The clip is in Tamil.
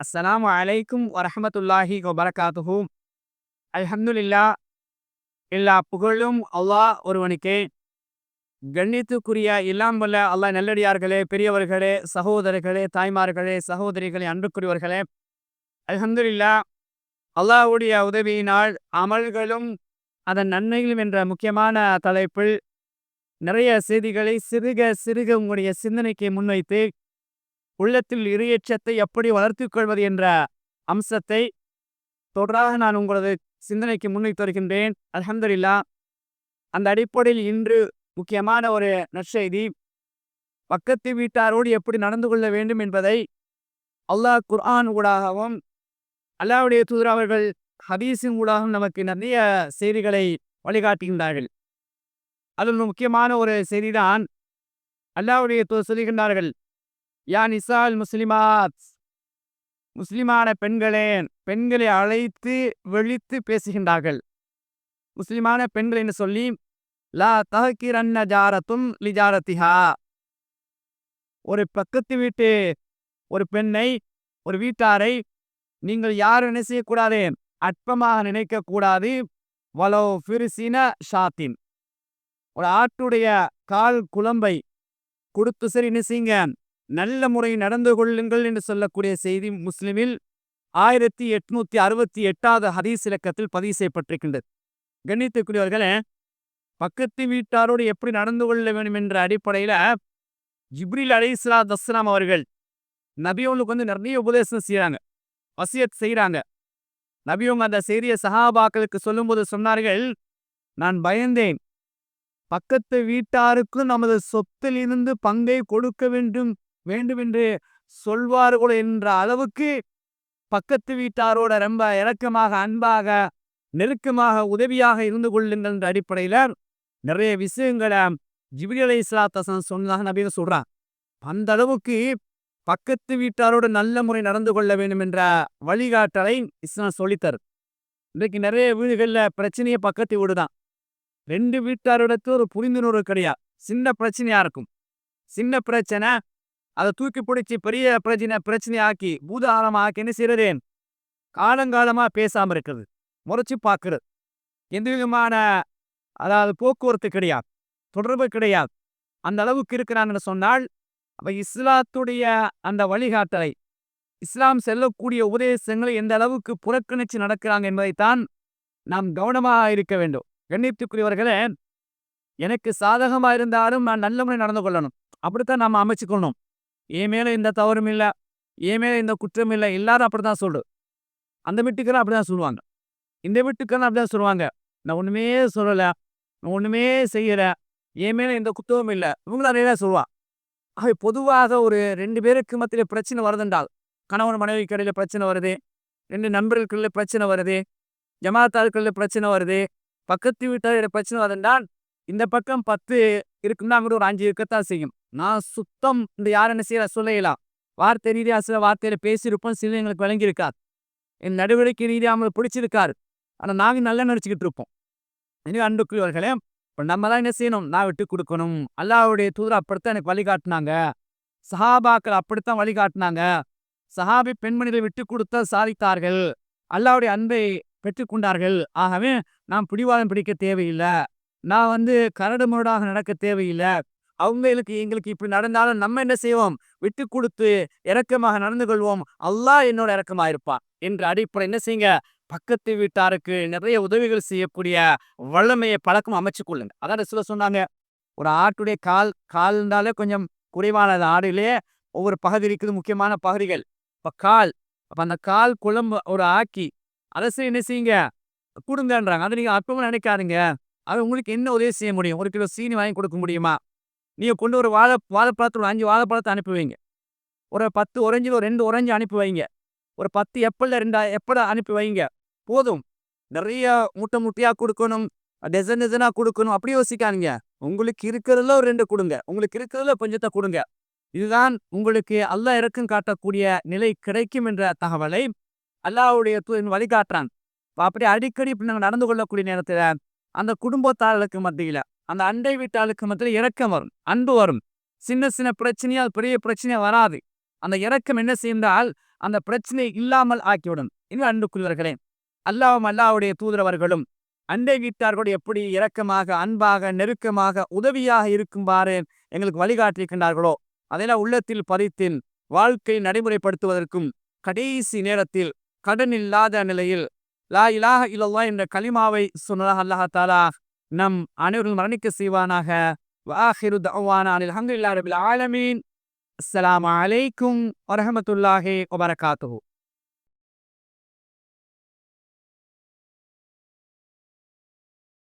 அஸ்லாம் அலைக்கும் வரஹமத்துல்லாஹி வபரகாத்துஹூம் அல்ஹம்துலில்லா எல்லா புகழும் அல்லாஹ் ஒருவனுக்கே. கண்ணித்துக்குரிய எல்லாம் வல்ல அல்லாஹ் நல்லடியார்களே பெரியவர்களே சகோதரர்களே தாய்மார்களே சகோதரிகளே அன்புக்குரியவர்களே. அல்ஹம்துலில்லா அல்லாஹ்வுடைய உதவியினால் அமல்களும் அதன் நன்மைகளும் என்ற முக்கியமான தலைப்பில் நிறைய செய்திகளை சிறுக சிறுக உங்களுடைய சிந்தனைக்கு முன்வைத்து உள்ளத்தில் இறையச்சத்தை எப்படி வளர்த்துக் கொள்வது என்ற அம்சத்தை தொடராக நான் உங்களது சிந்தனைக்கு முன்வைத்து வருகின்றேன். அலமதுல்லா அந்த அடிப்படையில் இன்று முக்கியமான ஒரு நற்செய்தி. பக்கத்து வீட்டாரோடு எப்படி நடந்து கொள்ள வேண்டும் என்பதை அல்லாஹ் குர்ஆன் ஊடாகவும் அல்லாஹ்வுடைய தூதர் அவர்கள் ஹதீஸின் ஊடாகவும் நமக்கு நிறைய செய்திகளை வழிகாட்டுகின்றார்கள். அதில் முக்கியமான ஒரு செய்திதான் அல்லாவுடைய தூதர் சொல்லுகின்றார்கள் யா நிசால் முஸ்லிமாத். முஸ்லிமான பெண்களே பெண்களை அழைத்து வெளித்து பேசுகின்றார்கள். முஸ்லிமான பெண்கள் என்று சொல்லி லா தஹக்கிரன்ன ஜாரத்தும் லிஜாரத்திஹா. ஒரு பக்கத்து வீட்டு ஒரு பெண்ணை ஒரு வீட்டாரை நீங்கள் யாரும் என்ன செய்யக்கூடாது அற்பமாக நினைக்கக்கூடாது. வலோ ஃபிரிசின ஷாத்தின். ஒரு ஆட்டுடைய கால் குழம்பை கொடுத்து சரி என்ன செய்யுங்க நல்ல முறையில் நடந்து கொள்ளுங்கள் என்று சொல்லக்கூடிய செய்தி முஸ்லிமில் ஆயிரத்தி எட்நூத்தி அறுபத்தி எட்டாவது ஹதீஸ் இலக்கத்தில் பதிவு செய்யப்பட்டிருக்கின்றது. கண்ணியத்துக்குரியவர்களே பக்கத்து வீட்டாரோடு எப்படி நடந்து கொள்ள வேண்டும் என்ற அடிப்படையில் ஜிப்ரில் அலிஸ்லா தஸ்லாம் அவர்கள் நபியோங்களுக்கு வந்து நிறைய உபதேசம் செய்கிறாங்க வசியத் செய்கிறாங்க நபியோங்க அந்த செய்தியை சஹாபாக்களுக்கு சொல்லும்போது சொன்னார்கள் நான் பயந்தேன். பக்கத்து வீட்டாருக்கும் நமது சொத்திலிருந்து பங்கை கொடுக்க வேண்டும். வேண்டுமென்று சொல்வார்கள் என்ற அளவுக்கு பக்கத்து வீட்டாரோட ரொம்ப இறக்கமாக அன்பாக நெருக்கமாக உதவியாக இருந்து கொள்ளுங்கள் என்ற அடிப்படையில் நிறைய விஷயங்களை ஜிபிரி அலை இஸ்லாத்தசன் சொன்னதாக நபீன சொல்றான் அந்த அளவுக்கு பக்கத்து வீட்டாரோடு நல்ல முறை நடந்து கொள்ள வேண்டும் என்ற வழிகாட்டலை இஸ்லாம் சொல்லித்தரு. இன்றைக்கு நிறைய வீடுகளில் பிரச்சனையே பக்கத்து வீடு தான். ரெண்டு வீட்டாரிடத்து ஒரு புரிந்துணர்வு கிடையாது. சின்ன பிரச்சனையா இருக்கும். சின்ன பிரச்சனை அதை தூக்கி பிடிச்சி பெரிய பிரச்சனை பிரச்சனை ஆக்கி பூதாரமா ஆக்கி என்ன செய்யறது காலங்காலமா பேசாம இருக்கிறது. முறைச்சி பார்க்கறது எந்த விதமான அதாவது போக்குவரத்து கிடையாது. தொடர்பு கிடையாது. அந்த அளவுக்கு இருக்கிறாங்கன்னு சொன்னால் அவ இஸ்லாத்துடைய அந்த வழிகாட்டலை இஸ்லாம் செல்லக்கூடிய உபதேசங்களை எந்த அளவுக்கு புறக்கணிச்சு நடக்கிறாங்க என்பதைத்தான் நாம் கவனமாக இருக்க வேண்டும். கண்ணியத்துக்குரியவர்களே எனக்கு சாதகமா இருந்தாலும் நான் நல்ல முறை நடந்து கொள்ளணும். அப்படித்தான் நாம் அமைச்சுக்கணும் என் மேல இந்த தவறும் இல்லை என் மேல இந்த குற்றம் இல்லை எல்லாரும் அப்படித்தான் சொல்லு அந்த வீட்டுக்கெல்லாம் அப்படிதான் சொல்லுவாங்க. இந்த வீட்டுக்கெல்லாம் அப்படிதான் சொல்லுவாங்க. நான் ஒண்ணுமே சொல்லல நான் ஒண்ணுமே செய்யல என் மேல எந்த குற்றமும் இல்லை இவங்களும் நிறைய சொல்லுவாள் சொல்லுவான் பொதுவாக ஒரு ரெண்டு பேருக்கு மத்தியில் பிரச்சனை வருதுண்டால் கணவன் மனைவி கடையில் பிரச்சனை வருது ரெண்டு நண்பர்களுக்குள்ள பிரச்சனை வருது ஜமாத்தாளுக்குள்ள பிரச்சனை வருது பக்கத்து வீட்டார் பிரச்சனை வருதுண்டால் இந்த பக்கம் பத்து இருக்குன்னா அங்கிட்ட ஒரு அஞ்சு இருக்கத்தான் செய்யும். நான் சுத்தம் இந்த யார் என்ன செய்யற சொல்லலாம் வார்த்தை ரீதியாக சில வார்த்தையில பேசியிருப்போம் சில எங்களுக்கு விளங்கியிருக்காது. என் நடவடிக்கை ரீதியாக அவங்களுக்கு பிடிச்சிருக்காரு ஆனால் நாங்கள் நல்லா நினச்சிக்கிட்டு இருப்போம். இனி அன்புக்குரியவர்களே இப்போ நம்ம தான் என்ன செய்யணும்? நான் விட்டு கொடுக்கணும். அல்லாவுடைய தூதர் அப்படித்தான் எனக்கு வழிகாட்டினாங்க. சஹாபாக்கள் அப்படித்தான் வழிகாட்டினாங்க. சஹாபி பெண்மணிகளை விட்டு கொடுத்த சாதித்தார்கள். அல்லாவுடைய அன்பை பெற்றுக்கொண்டார்கள் ஆகவே நாம் பிடிவாதம் பிடிக்க தேவையில்லை. நான் வந்து கரடு முரடாக நடக்க தேவையில்லை. அவங்களுக்கு எங்களுக்கு இப்படி நடந்தாலும் நம்ம என்ன செய்வோம்? விட்டு கொடுத்து இறக்கமாக நடந்து கொள்வோம். அல்லாஹ் என்னோட இறக்கமாக இருப்பான் என்ற அடிப்படை என்ன செய்யுங்க? பக்கத்து வீட்டாருக்கு நிறைய உதவிகள் செய்யக்கூடிய வல்லமையை பழக்கம் அமைச்சு கொள்ளுங்க. அதான் சில சொன்னாங்க. ஒரு ஆட்டுடைய கால் கால் இருந்தாலே கொஞ்சம் குறைவானது ஆடிலே ஒவ்வொரு பகுதி இருக்குது முக்கியமான பகுதிகள். இப்போ கால் அப்போ அந்த கால் குழம்பு ஒரு ஆக்கி அரசு என்ன செய்யுங்க? கொடுங்கன்றாங்க. அதை நீங்கள் அப்பவும் நினைக்காதீங்க. அது உங்களுக்கு என்ன உதவி செய்ய முடியும்? ஒரு கிலோ சீனி வாங்கி கொடுக்க முடியுமா? நீங்கள் கொண்டு ஒரு வாழை வாழைப்பழத்தை அஞ்சு வாழைப்பழத்தை அனுப்பி வைங்க ஒரு பத்து ஒரஞ்சில் ஒரு ரெண்டு ஒரஞ்சு அனுப்பி வைங்க ஒரு பத்து எப்பளில் ரெண்டா எப்பட அனுப்பி வைங்க போதும். நிறைய முட்டை முட்டையாக கொடுக்கணும். டெசன் டெசனாக கொடுக்கணும். அப்படி யோசிக்காதீங்க. உங்களுக்கு இருக்கிறதுல ஒரு ரெண்டு கொடுங்க. உங்களுக்கு இருக்கிறதுல கொஞ்சத்தை கொடுங்க. இதுதான் உங்களுக்கு அல்லாஹ் இறக்கம் காட்டக்கூடிய நிலை கிடைக்கும் என்ற தகவலை அல்லாவுடைய வழிகாட்டுறான். அப்படி அடிக்கடி இப்படி நாங்கள் நடந்து கொள்ளக்கூடிய நேரத்தில் அந்த குடும்பத்தாளுக்கு மத்தியில் அந்த அண்டை வீட்டாளுக்கு மத்தியில் இறக்கம் வரும் அன்பு வரும். சின்ன சின்ன பிரச்சனையால் பெரிய பிரச்சனையா வராது. அந்த இறக்கம் என்ன செய்தால் அந்த பிரச்சனை இல்லாமல் ஆக்கிவிடும். இன்னும் அன்புக்குள்ளவர்களே அல்லாவும் அல்லாவுடைய தூதரவர்களும் அண்டை வீட்டார்களோடு எப்படி இரக்கமாக அன்பாக நெருக்கமாக உதவியாக இருக்கும்பாறு எங்களுக்கு வழிகாட்டியிருக்கின்றார்களோ அதெல்லாம் உள்ளத்தில் பதித்தின் வாழ்க்கை நடைமுறைப்படுத்துவதற்கும் கடைசி நேரத்தில் கடன் இல்லாத நிலையில் லா இலாஹ இல்லல்லா என்ற கலிமாவை சொன்னதாக அல்லாஹ் தாலா நம் அனைவரும் மரணிக்க செய்வானாக. வாஹிரு தவானா அனில் அஹமதுல்லா ரபில் ஆலமீன். அஸ்லாம் அலைக்கும் வரஹமத்துல்லாஹி வபரகாத்து